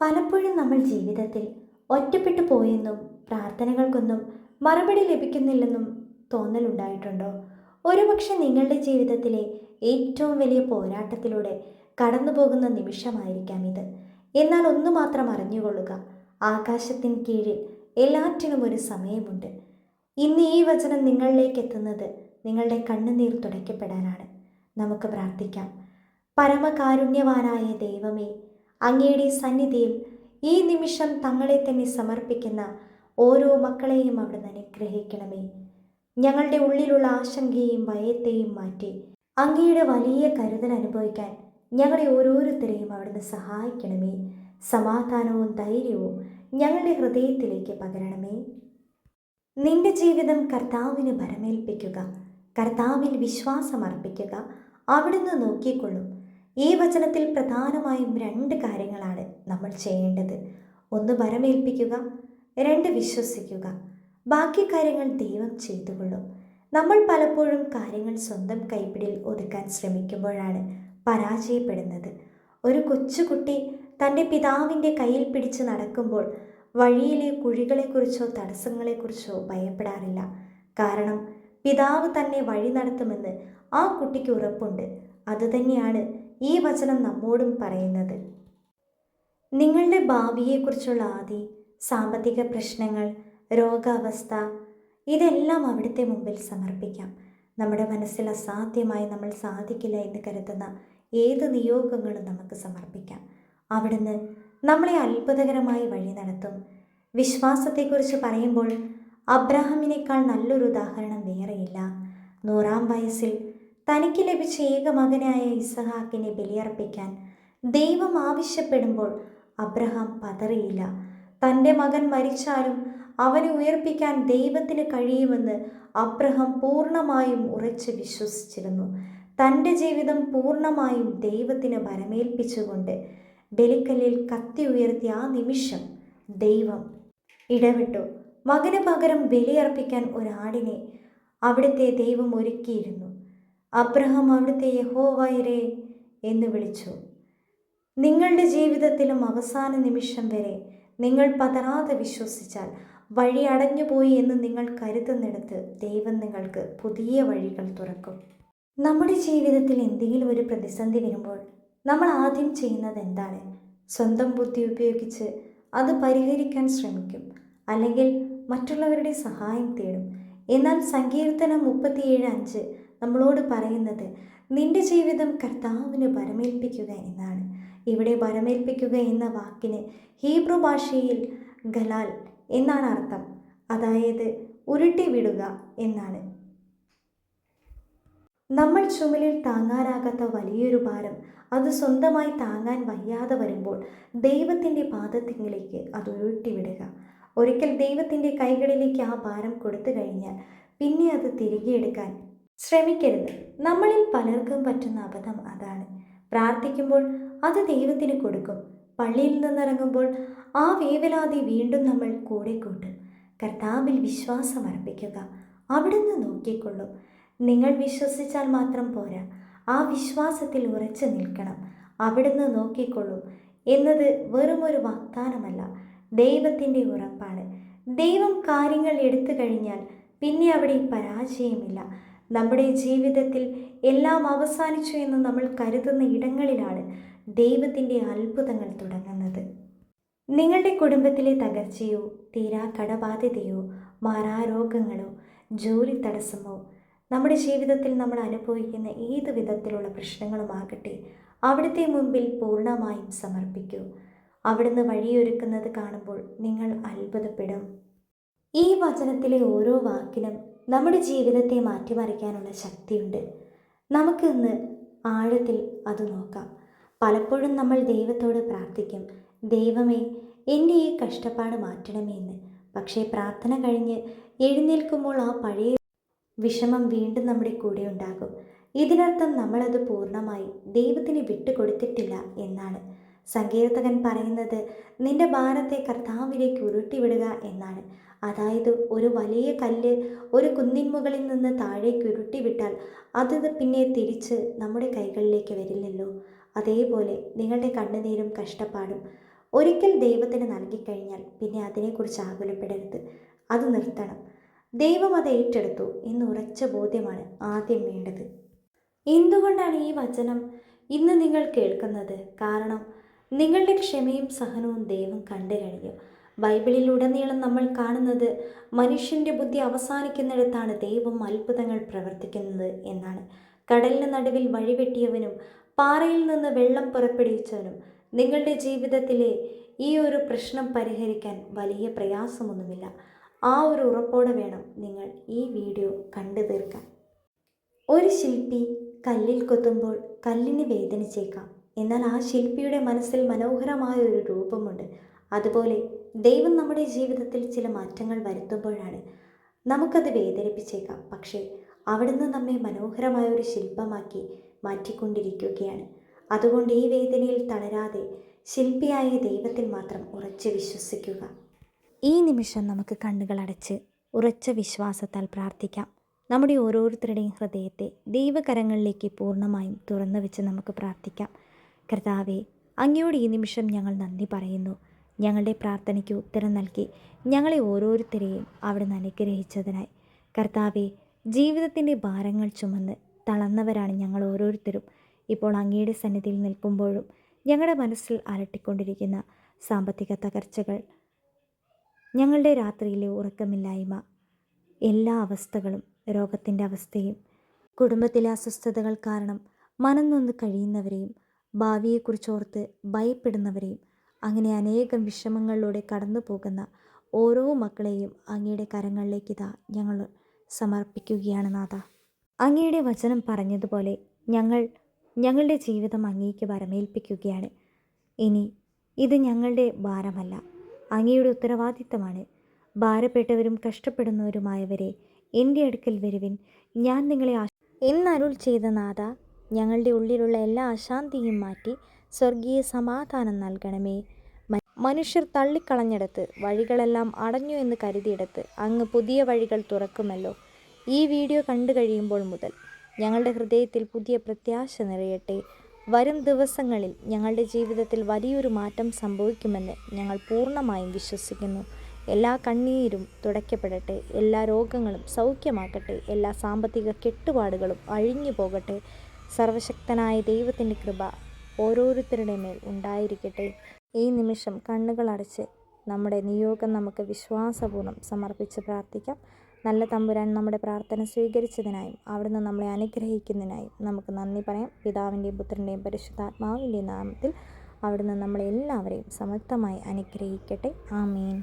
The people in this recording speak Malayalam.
പലപ്പോഴും നമ്മൾ ജീവിതത്തിൽ ഒറ്റപ്പെട്ടു പോയെന്നും പ്രാർത്ഥനകൾക്കൊന്നും മറുപടി ലഭിക്കുന്നില്ലെന്നും തോന്നലുണ്ടായിട്ടുണ്ടോ? ഒരുപക്ഷെ നിങ്ങളുടെ ജീവിതത്തിലെ ഏറ്റവും വലിയ പോരാട്ടത്തിലൂടെ കടന്നു പോകുന്ന നിമിഷമായിരിക്കാം ഇത്. എന്നാൽ ഒന്ന് മാത്രം അറിഞ്ഞുകൊള്ളുക. ആകാശത്തിന് കീഴിൽ എല്ലാറ്റിനും ഒരു സമയമുണ്ട്. ഇന്ന് ഈ വചനം നിങ്ങളിലേക്ക് എത്തുന്നത് നിങ്ങളുടെ കണ്ണുനീർ തുടയ്ക്കപ്പെടാനാണ്. നമുക്ക് പ്രാർത്ഥിക്കാം. പരമകാരുണ്യവാനായ ദൈവമേ അങ്ങയുടെ സന്നിധിയിൽ ഈ നിമിഷം തങ്ങളെ തന്നെ സമർപ്പിക്കുന്ന ഓരോ മക്കളെയും അവിടുന്ന് അനുഗ്രഹിക്കണമേ. ഞങ്ങളുടെ ഉള്ളിലുള്ള ആശങ്കയെയും ഭയത്തെയും മാറ്റി അങ്ങയുടെ വലിയ കരുതൽ അനുഭവിക്കാൻ ഞങ്ങളെ ഓരോരുത്തരെയും അവിടുന്ന് സഹായിക്കണമേ. സമാധാനവും ധൈര്യവും ഞങ്ങളുടെ ഹൃദയത്തിലേക്ക് പകരണമേ. നിന്റെ ജീവിതം കർത്താവിന് ഭരമേൽപ്പിക്കുക കർത്താവിൽ വിശ്വാസമർപ്പിക്കുക അവിടുന്ന് നോക്കിക്കൊള്ളും. ഈ വചനത്തിൽ പ്രധാനമായും രണ്ട് കാര്യങ്ങളാണ് നമ്മൾ ചെയ്യേണ്ടത്. ഒന്ന് ഭരമേൽപ്പിക്കുക രണ്ട് വിശ്വസിക്കുക. ബാക്കി കാര്യങ്ങൾ ദൈവം ചെയ്തുകൊള്ളും. നമ്മൾ പലപ്പോഴും കാര്യങ്ങൾ സ്വന്തം കൈപ്പിടിയിൽ ഒതുക്കാൻ ശ്രമിക്കുമ്പോഴാണ് പരാജയപ്പെടുന്നത്. ഒരു കൊച്ചുകുട്ടി തന്റെ പിതാവിന്റെ കയ്യിൽ പിടിച്ച് നടക്കുമ്പോൾ വഴിയിലെ കുഴികളെക്കുറിച്ചോ തടസ്സങ്ങളെക്കുറിച്ചോ ഭയപ്പെടാറില്ല. കാരണം പിതാവ് തന്നെ വഴി നടത്തുമെന്ന് ആ കുട്ടിക്ക് ഉറപ്പുണ്ട്. അതുതന്നെയാണ് ഈ വചനം നമ്മോടും പറയുന്നത്. നിങ്ങളുടെ ഭാവിയെക്കുറിച്ചുള്ള ആദി സാമ്പത്തിക പ്രശ്നങ്ങൾ രോഗാവസ്ഥ ഇതെല്ലാം അവിടുത്തെ മുമ്പിൽ സമർപ്പിക്കാം. നമ്മുടെ മനസ്സിൽ അസാധ്യമായി നമ്മൾ സാധിക്കില്ല എന്ന് കരുതുന്ന ഏത് നിയോഗങ്ങളും നമുക്ക് സമർപ്പിക്കാം. അവിടുന്ന് നമ്മളെ അത്ഭുതകരമായി വഴി നടത്തും. വിശ്വാസത്തെക്കുറിച്ച് പറയുമ്പോൾ അബ്രാഹമിനേക്കാൾ നല്ലൊരു ഉദാഹരണം വേറെയില്ല. നൂറാം വയസ്സിൽ തനിക്ക് ലഭിച്ച ഏക മകനായ ഇസഹാക്കിനെ ബലിയർപ്പിക്കാൻ ദൈവം ആവശ്യപ്പെടുമ്പോൾ അബ്രഹാം പതറിയില്ല. തന്റെ മകൻ മരിച്ചാലും അവനെ ഉയർപ്പിക്കാൻ ദൈവത്തിന് കഴിയുമെന്ന് അബ്രഹാം പൂർണമായും ഉറച്ച് വിശ്വസിച്ചിരുന്നു. തന്റെ ജീവിതം പൂർണമായും ദൈവത്തിന് ഭരമേൽപ്പിച്ചുകൊണ്ട് ബലിക്കല്ലിൽ കത്തി ഉയർത്തിയ ആ നിമിഷം ദൈവം ഇടപെട്ടു മകന് പകരം ബലിയർപ്പിക്കാൻ ഒരാടിനെ അവിടുത്തെ ദൈവം ഒരുക്കിയിരുന്നു. അബ്രഹാം അവിടുത്തെ യഹോവൈരെ എന്ന് വിളിച്ചു. നിങ്ങളുടെ ജീവിതത്തിലും അവസാന നിമിഷം വരെ നിങ്ങൾ പതറാതെ വിശ്വസിച്ചാൽ വഴി അടഞ്ഞുപോയി എന്ന് നിങ്ങൾ കരുതുന്നിടത്ത് ദൈവം നിങ്ങൾക്ക് പുതിയ വഴികൾ തുറക്കും. നമ്മുടെ ജീവിതത്തിൽ എന്തെങ്കിലും ഒരു പ്രതിസന്ധി വരുമ്പോൾ നമ്മൾ ആദ്യം ചെയ്യുന്നത് എന്താണ്? സ്വന്തം ബുദ്ധി ഉപയോഗിച്ച് അത് പരിഹരിക്കാൻ ശ്രമിക്കും അല്ലെങ്കിൽ മറ്റുള്ളവരുടെ സഹായം തേടും. എന്നാൽ സങ്കീർത്തനം മുപ്പത്തിയേഴ് അഞ്ച് നമ്മളോട് പറയുന്നത് നിന്റെ ജീവിതം കർത്താവിന് പരമേൽപ്പിക്കുക എന്നാണ്. ഇവിടെ പരമേൽപ്പിക്കുക എന്ന വാക്കിന് ഹീബ്രു ഭാഷയിൽ ഗലാൽ എന്നാണ് അർത്ഥം. അതായത് ഉരുട്ടിവിടുക എന്നാണ്. നമ്മൾ ചുമലിൽ താങ്ങാനാകാത്ത വലിയൊരു ഭാരം അത് സ്വന്തമായി താങ്ങാൻ വയ്യാതെ വരുമ്പോൾ ദൈവത്തിന്റെ പാദത്തിങ്കിലേക്ക് അത് ഉരുട്ടിവിടുക ഒരിക്കൽ ദൈവത്തിന്റെ കൈകളിലേക്ക് ആ ഭാരം കൊടുത്തു കഴിഞ്ഞാൽ പിന്നെ അത് തിരികെ എടുക്കാൻ ശ്രമിക്കരുത്. നമ്മളിൽ പലർക്കും പറ്റുന്ന അബദ്ധം അതാണ്. പ്രാർത്ഥിക്കുമ്പോൾ അത് ദൈവത്തിന് കൊടുക്കും. പള്ളിയിൽ നിന്നിറങ്ങുമ്പോൾ ആ വേവലാതി വീണ്ടും നമ്മൾ കൂടെ കൂട്ടും കർത്താവിൽ വിശ്വാസം അർപ്പിക്കുക. അവിടുന്ന് നോക്കിക്കൊള്ളും. നിങ്ങൾ വിശ്വസിച്ചാൽ മാത്രം പോരാ. ആ വിശ്വാസത്തിൽ ഉറച്ചു നിൽക്കണം. അവിടുന്ന് നോക്കിക്കൊള്ളും. എന്നത് വെറുമൊരു വാഗ്ദാനമല്ല. ദൈവത്തിന്റെ ഉറപ്പാണ്. ദൈവം കാര്യങ്ങൾ എടുത്തു കഴിഞ്ഞാൽ പിന്നെ അവിടെ പരാജയമില്ല. നമ്മുടെ ജീവിതത്തിൽ എല്ലാം അവസാനിച്ചു എന്ന് നമ്മൾ കരുതുന്ന ഇടങ്ങളിലാണ് ദൈവത്തിന്റെ അത്ഭുതങ്ങൾ തുടങ്ങുന്നത്. നിങ്ങളുടെ കുടുംബത്തിലെ തകർച്ചയോ തീരാ കടബാധ്യതയോ മാറാരോഗങ്ങളോ ജോലി തടസ്സമോ നമ്മുടെ ജീവിതത്തിൽ നമ്മൾ അനുഭവിക്കുന്ന ഏത് വിധത്തിലുള്ള പ്രശ്നങ്ങളുമാകട്ടെ അവിടുത്തെ മുമ്പിൽ പൂർണമായും സമർപ്പിക്കൂ. അവിടുന്ന് വഴിയൊരുക്കുന്നത് കാണുമ്പോൾ നിങ്ങൾ അത്ഭുതപ്പെടും. ഈ വചനത്തിലെ ഓരോ വാക്കിനും നമ്മുടെ ജീവിതത്തെ മാറ്റിമറിക്കാനുള്ള ശക്തിയുണ്ട്. നമുക്കിന്ന് ആഴത്തിൽ അത് നോക്കാം. പലപ്പോഴും നമ്മൾ ദൈവത്തോട് പ്രാർത്ഥിക്കും ദൈവമേ എന്റെ ഈ കഷ്ടപ്പാട് മാറ്റണമേ എന്ന്. പക്ഷേ പ്രാർത്ഥന കഴിഞ്ഞ് എഴുന്നേൽക്കുമ്പോൾ ആ പഴയ വിഷമം വീണ്ടും നമ്മുടെ കൂടെ ഉണ്ടാകും. ഇതിനർത്ഥം നമ്മളത് പൂർണമായി ദൈവത്തിന് വിട്ടുകൊടുത്തിട്ടില്ല എന്നാണ്. സങ്കീർത്തകൻ പറയുന്നത് നിന്റെ ഭാരത്തെ കർത്താവിലേക്ക് ഉരുട്ടിവിടുക എന്നാണ്. അതായത് ഒരു വലിയ കല്ല് ഒരു കുന്നിൻ മുകളിൽ നിന്ന് താഴേക്ക് ഉരുട്ടിവിട്ടാൽ അത് പിന്നെ തിരിച്ച് നമ്മുടെ കൈകളിലേക്ക് വരില്ലല്ലോ. അതേപോലെ നിങ്ങളുടെ കണ്ണുനീരും കഷ്ടപ്പാടും ഒരിക്കൽ ദൈവത്തിന് നൽകിക്കഴിഞ്ഞാൽ പിന്നെ അതിനെക്കുറിച്ച് ആകുലപ്പെടരുത്. അത് നിർത്തണം. ദൈവം അത് ഏറ്റെടുത്തു എന്ന് ഉറച്ച ബോധ്യമാണ് ആദ്യം വേണ്ടത്. എന്തുകൊണ്ടാണ് ഈ വചനം ഇന്ന് നിങ്ങൾ കേൾക്കുന്നത്? കാരണം നിങ്ങളുടെ ക്ഷമയും സഹനവും ദൈവം കണ്ടു കഴിഞ്ഞു. ബൈബിളിലുടനീളം നമ്മൾ കാണുന്നത് മനുഷ്യന്റെ ബുദ്ധി അവസാനിക്കുന്നിടത്താണ് ദൈവം അത്ഭുതങ്ങൾ പ്രവർത്തിക്കുന്നത് എന്നാണ്. കടലിന് നടുവിൽ വഴിവെട്ടിയവനും പാറയിൽ നിന്ന് വെള്ളം പുറപ്പെടുവിച്ചവനും നിങ്ങളുടെ ജീവിതത്തിലെ ഈ ഒരു പ്രശ്നം പരിഹരിക്കാൻ വലിയ പ്രയാസമൊന്നുമില്ല. ആ ഒരു ഉറപ്പോടെ വേണം നിങ്ങൾ ഈ വീഡിയോ കണ്ടു തീർക്കാൻ. ഒരു ശില്പി കല്ലിൽ കൊത്തുമ്പോൾ കല്ലിന് വേദനിച്ചേക്കാം. എന്നാൽ ആ ശില്പിയുടെ മനസ്സിൽ മനോഹരമായ ഒരു രൂപമുണ്ട്. അതുപോലെ ദൈവം നമ്മുടെ ജീവിതത്തിൽ ചില മാറ്റങ്ങൾ വരുത്തുമ്പോഴാണ് നമുക്കത് വേദനിപ്പിച്ചേക്കാം. പക്ഷേ അവിടുന്ന് നമ്മെ മനോഹരമായ ഒരു ശില്പമാക്കി മാറ്റിക്കൊണ്ടിരിക്കുകയാണ്. അതുകൊണ്ട് ഈ വേദനയിൽ തളരാതെ ശില്പിയായ ദൈവത്തിൽ മാത്രം ഉറച്ചു വിശ്വസിക്കുക. ഈ നിമിഷം നമുക്ക് കണ്ണുകളടച്ച് ഉറച്ച വിശ്വാസത്താൽ പ്രാർത്ഥിക്കാം. നമ്മുടെ ഓരോരുത്തരുടെയും ഹൃദയത്തെ ദൈവകരങ്ങളിലേക്ക് പൂർണമായും തുറന്നു വെച്ച് നമുക്ക് പ്രാർത്ഥിക്കാം. കർത്താവെ അങ്ങയോട് ഈ നിമിഷം ഞങ്ങൾ നന്ദി പറയുന്നു. ഞങ്ങളുടെ പ്രാർത്ഥനയ്ക്ക് ഉത്തരം നൽകി ഞങ്ങളെ ഓരോരുത്തരെയും അവിടുന്ന് അനുഗ്രഹിച്ചതിനായി. കർത്താവെ ജീവിതത്തിന്റെ ഭാരങ്ങൾ ചുമന്ന് തളർന്നവരാണ് ഞങ്ങൾ ഓരോരുത്തരും. ഇപ്പോൾ അങ്ങയുടെ സന്നിധിയിൽ നിൽക്കുമ്പോഴും ഞങ്ങളുടെ മനസ്സിൽ അലട്ടിക്കൊണ്ടിരിക്കുന്ന സാമ്പത്തിക തകർച്ചകൾ ഞങ്ങളുടെ രാത്രിയിലെ ഉറക്കമില്ലായ്മ എല്ലാ അവസ്ഥകളും രോഗത്തിന്റെ അവസ്ഥയും കുടുംബത്തിലെ അസ്വസ്ഥതകൾ കാരണം മനം നൊന്ന് കഴിയുന്നവരെയും ഭാവിയെക്കുറിച്ചോർത്ത് ഭയപ്പെടുന്നവരെയും അങ്ങനെ അനേകം വിഷമങ്ങളിലൂടെ കടന്നു പോകുന്ന ഓരോ മക്കളെയും അങ്ങയുടെ കരങ്ങളിലേക്ക് ഇതാ ഞങ്ങൾ സമർപ്പിക്കുകയാണ് നാഥ. അങ്ങയുടെ വചനം പറഞ്ഞതുപോലെ ഞങ്ങൾ ഞങ്ങളുടെ ജീവിതം അങ്ങേക്ക് വരമേൽപ്പിക്കുകയാണ്. ഇനി ഇത് ഞങ്ങളുടെ ഭാരമല്ല. അങ്ങയുടെ ഉത്തരവാദിത്തമാണ്. ഭാരപ്പെട്ടവരും കഷ്ടപ്പെടുന്നവരുമായവരെ എന്റെ അടുക്കൽ വരുവിൻ. ഞാൻ നിങ്ങളെ എന്നരുൾ ചെയ്ത നാഥ ഞങ്ങളുടെ ഉള്ളിലുള്ള എല്ലാ അശാന്തിയും മാറ്റി സ്വർഗീയ സമാധാനം നൽകണമേ. മനുഷ്യർ തള്ളിക്കളഞ്ഞിടത്ത് വഴികളെല്ലാം അടഞ്ഞു എന്ന് കരുതിയിടത്ത് അങ്ങ് പുതിയ വഴികൾ തുറക്കുമല്ലോ. ഈ വീഡിയോ കണ്ടു കഴിയുമ്പോൾ മുതൽ ഞങ്ങളുടെ ഹൃദയത്തിൽ പുതിയ പ്രത്യാശ നിറയട്ടെ. വരും ദിവസങ്ങളിൽ ഞങ്ങളുടെ ജീവിതത്തിൽ വലിയൊരു മാറ്റം സംഭവിക്കുമെന്ന് ഞങ്ങൾ പൂർണമായും വിശ്വസിക്കുന്നു. എല്ലാ കണ്ണീരും തുടയ്ക്കപ്പെടട്ടെ എല്ലാ രോഗങ്ങളും സൗഖ്യമാക്കട്ടെ എല്ലാ സാമ്പത്തിക കെട്ടുപാടുകളും അഴിഞ്ഞു പോകട്ടെ സർവശക്തനായ ദൈവത്തിന്റെ കൃപ ഓരോരുത്തരുടെ മേൽ ഉണ്ടായിരിക്കട്ടെ. ഈ നിമിഷം കണ്ണുകളടച്ച് നമ്മുടെ നിയോഗം നമുക്ക് വിശ്വാസപൂർണം സമർപ്പിച്ച് പ്രാർത്ഥിക്കാം. നല്ല തമ്പുരാൻ നമ്മുടെ പ്രാർത്ഥന സ്വീകരിച്ചതിനായും അവിടുന്ന് നമ്മളെ അനുഗ്രഹിക്കുന്നതിനായും നമുക്ക് നന്ദി പറയാം. പിതാവിന്റെയും പുത്രന്റെയും പരിശുദ്ധാത്മാവിന്റെയും നാമത്തിൽ അവിടുന്ന് നമ്മളെല്ലാവരെയും സമർത്ഥമായി അനുഗ്രഹിക്കട്ടെ. ആമീൻ.